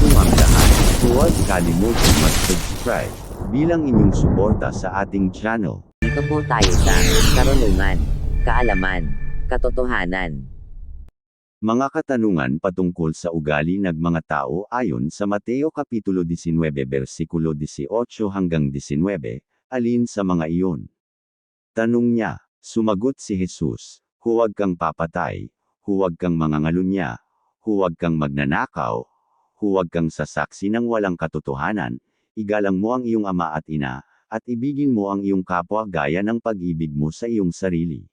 Ang lahat, huwag kalimutan mag-subscribe bilang inyong suporta sa ating channel. Dito po tayo sa karunungan, kaalaman, katotohanan. Mga katanungan patungkol sa ugali ng mga tao ayon sa Mateo Kapitulo 19 versikulo 18 hanggang 19, alin sa mga iyon? Tanong niya, sumagot si Jesus, huwag kang papatay, huwag kang mangangalunya, huwag kang magnanakaw, huwag kang sasaksi ng walang katotohanan, igalang mo ang iyong ama at ina, at ibigin mo ang iyong kapwa gaya ng pag-ibig mo sa iyong sarili.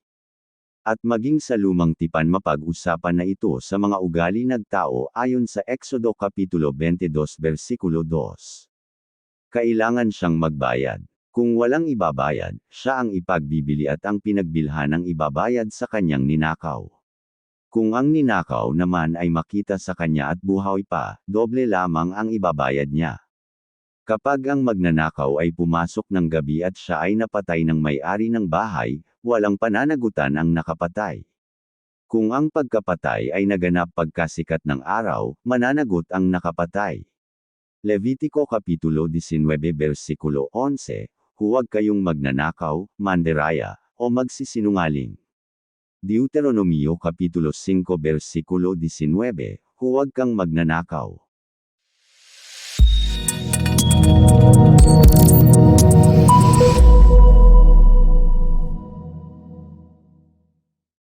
At maging sa lumang tipan mapag-usapan na ito sa mga ugali ng tao ayon sa Exodo Kapitulo 22 versikulo 2. Kailangan siyang magbayad. Kung walang ibabayad, siya ang ipagbibili at ang pinagbilhan ng ibabayad sa kanyang ninakaw. Kung ang ninakaw naman ay makita sa kanya at buhay pa, doble lamang ang ibabayad niya. Kapag ang magnanakaw ay pumasok ng gabi at siya ay napatay ng may-ari ng bahay, walang pananagutan ang nakapatay. Kung ang pagkapatay ay naganap pagkasikat ng araw, mananagot ang nakapatay. Levitico Kapitulo 19 versikulo 11, Huwag kayong magnanakaw, manderaya, o magsisinungaling. Deuteronomio Kapitulo 5 versikulo 19, Huwag kang magnanakaw.